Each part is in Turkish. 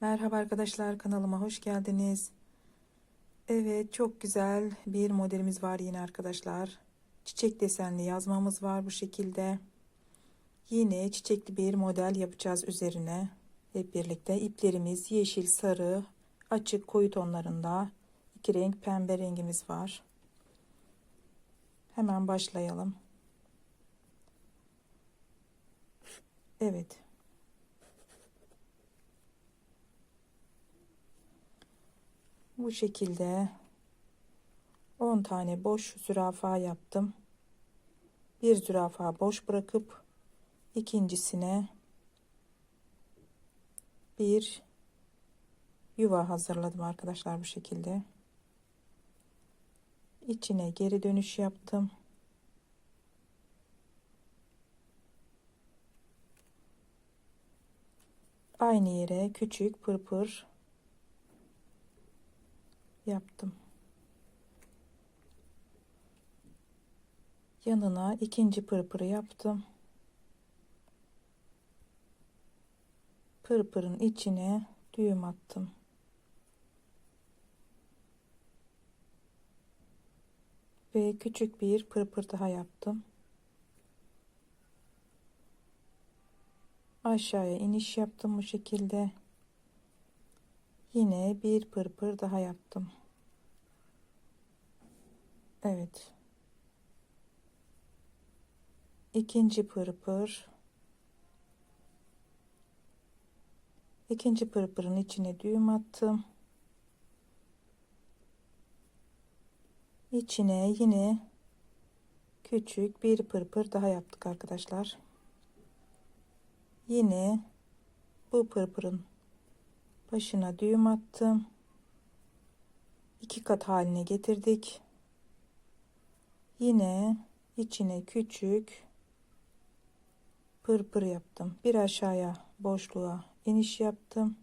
Merhaba arkadaşlar kanalıma hoş geldiniz. Evet çok güzel bir modelimiz var yine arkadaşlar. Çiçek desenli yazmamız var bu şekilde. Yine çiçekli bir model yapacağız üzerine. Hep birlikte iplerimiz yeşil, sarı, açık koyu tonlarında. iki renk pembe rengimiz var. Hemen başlayalım. Evet. Bu şekilde 10 tane boş zürafa yaptım. Bir zürafa boş bırakıp ikincisine bir yuva hazırladım arkadaşlar bu şekilde. İçine geri dönüş yaptım. Aynı yere küçük pırpır yaptım. Yanına ikinci pırpırı yaptım. Pırpırın içine düğüm attım. Ve küçük bir pırpır daha yaptım. Aşağıya iniş yaptım bu şekilde. Yine bir pırpır daha yaptım. Evet. İkinci pırpır. İkinci pırpırın içine düğüm attım. İçine yine küçük bir pırpır daha yaptık arkadaşlar. Yine bu pırpırın başına düğüm attım. iki kat haline getirdik. Yine içine küçük pırpır yaptım. Bir aşağıya boşluğa iniş yaptım.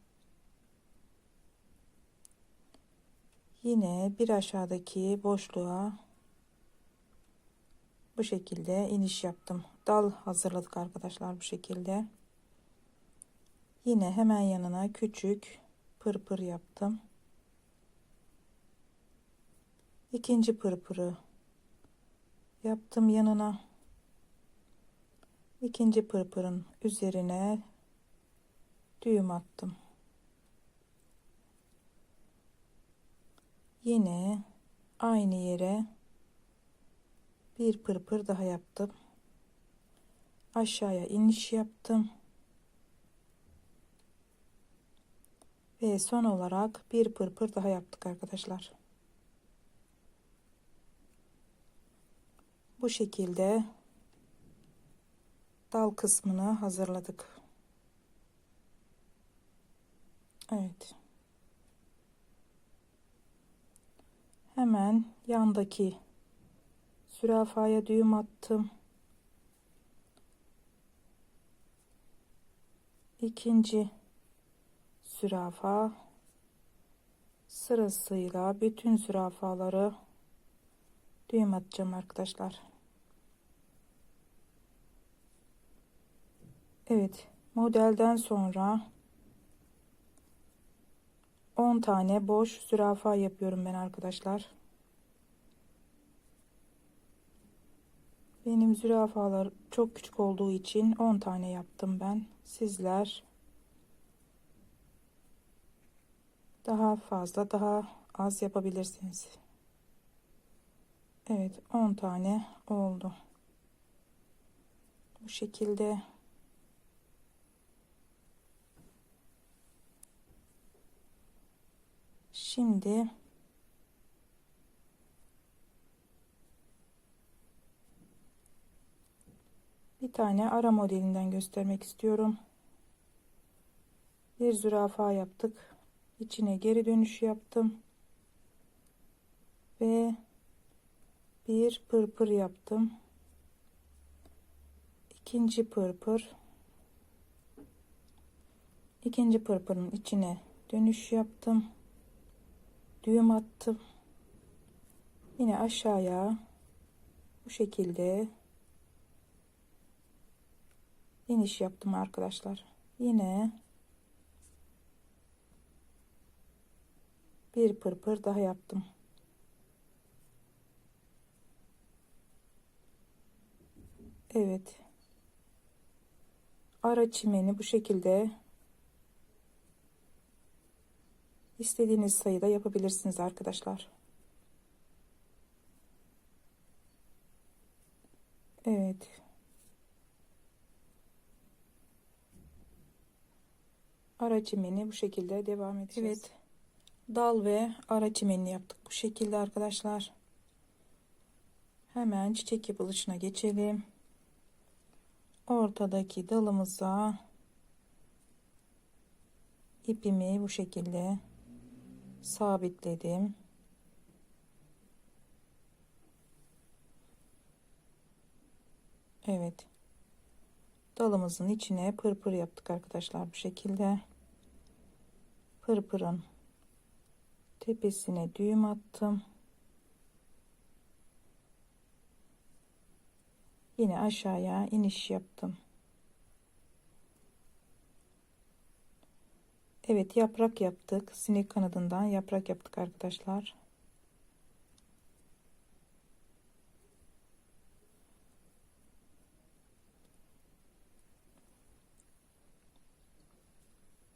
Yine bir aşağıdaki boşluğa bu şekilde iniş yaptım. Dal hazırladık arkadaşlar bu şekilde. Yine hemen yanına küçük pırpır yaptım. İkinci pırpırı yaptım yanına. İkinci pırpırın üzerine düğüm attım. Yine aynı yere bir pırpır daha yaptım. Aşağıya iniş yaptım. Ve son olarak bir pırpır daha yaptık arkadaşlar. Bu şekilde dal kısmını hazırladık. Evet. Hemen yandaki zürafaya düğüm attım. İkinci zürafa sırasıyla bütün zürafaları düğüm atacağım arkadaşlar. Evet modelden sonra 10 tane boş zürafa yapıyorum ben arkadaşlar. Benim zürafalar çok küçük olduğu için 10 tane yaptım ben. Sizler daha fazla daha az yapabilirsiniz. Evet 10 tane oldu. Bu şekilde Şimdi bir tane ara modelinden göstermek istiyorum. Bir zürafa yaptık. İçine geri dönüş yaptım. Ve bir pırpır yaptım. İkinci pırpır. İkinci pırpırın içine dönüş yaptım düğüm attım. Yine aşağıya bu şekilde iniş yaptım arkadaşlar. Yine Bir pırpır daha yaptım. Evet. Ara çimeni bu şekilde istediğiniz sayıda yapabilirsiniz arkadaşlar. Evet. Ara çimeni bu şekilde devam edeceğiz. Evet. Dal ve ara çimenini yaptık bu şekilde arkadaşlar. Hemen çiçek yapılışına geçelim. Ortadaki dalımıza ipimi bu şekilde sabitledim. Evet. Dalımızın içine pırpır yaptık arkadaşlar bu şekilde. Pırpırın tepesine düğüm attım. Yine aşağıya iniş yaptım. Evet yaprak yaptık. Sinek kanadından yaprak yaptık arkadaşlar.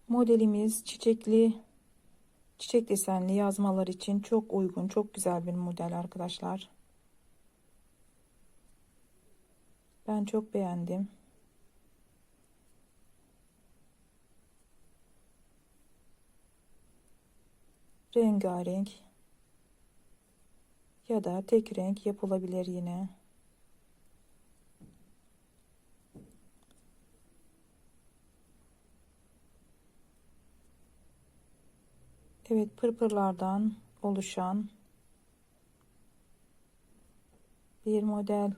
Modelimiz çiçekli çiçek desenli yazmalar için çok uygun, çok güzel bir model arkadaşlar. Ben çok beğendim. Rengarenk ya da tek renk yapılabilir yine. Evet pırpırlardan oluşan bir model.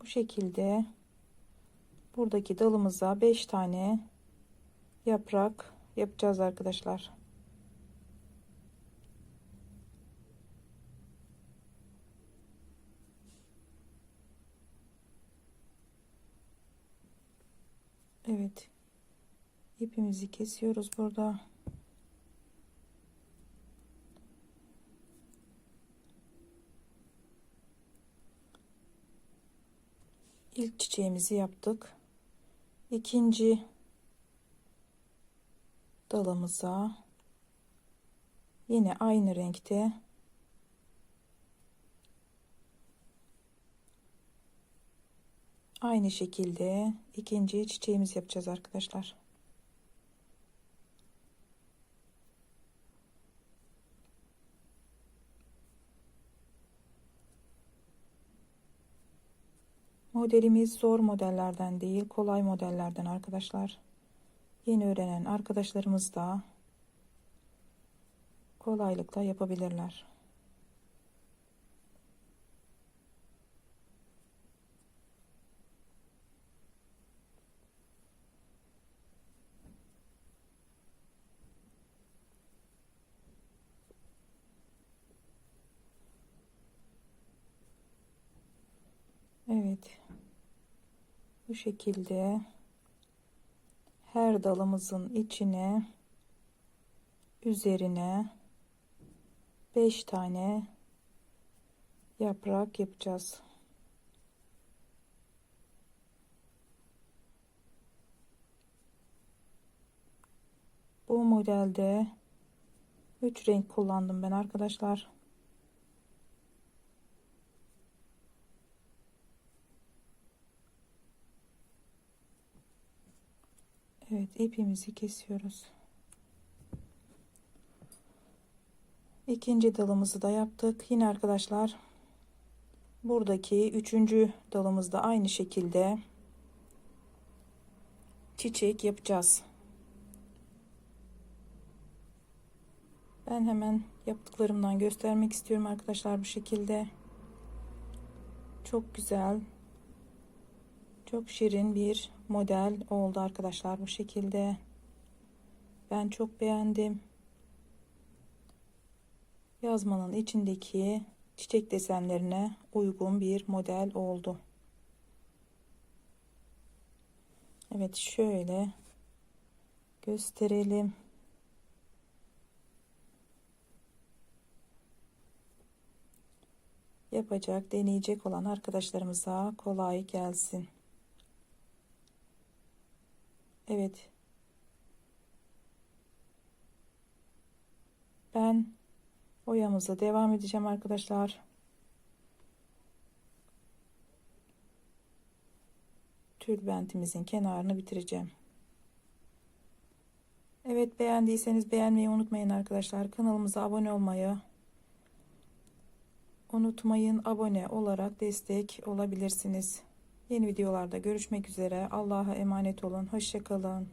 Bu şekilde buradaki dalımıza 5 tane yaprak yapacağız arkadaşlar. Evet. ipimizi kesiyoruz burada. İlk çiçeğimizi yaptık. İkinci dalımıza yine aynı renkte aynı şekilde ikinci çiçeğimiz yapacağız arkadaşlar. Modelimiz zor modellerden değil, kolay modellerden arkadaşlar. Yeni öğrenen arkadaşlarımız da kolaylıkla yapabilirler. Evet. Bu şekilde her dalımızın içine üzerine 5 tane yaprak yapacağız. Bu modelde 3 renk kullandım ben arkadaşlar. Evet ipimizi kesiyoruz. İkinci dalımızı da yaptık. Yine arkadaşlar buradaki üçüncü dalımızda aynı şekilde çiçek yapacağız. Ben hemen yaptıklarımdan göstermek istiyorum arkadaşlar bu şekilde. Çok güzel. Çok şirin bir model oldu arkadaşlar bu şekilde. Ben çok beğendim. Yazmanın içindeki çiçek desenlerine uygun bir model oldu. Evet şöyle gösterelim. Yapacak, deneyecek olan arkadaşlarımıza kolay gelsin. Evet. Ben oyamıza devam edeceğim arkadaşlar. Tülbentimizin kenarını bitireceğim. Evet beğendiyseniz beğenmeyi unutmayın arkadaşlar. Kanalımıza abone olmayı unutmayın. Abone olarak destek olabilirsiniz. Yeni videolarda görüşmek üzere. Allah'a emanet olun. Hoşçakalın.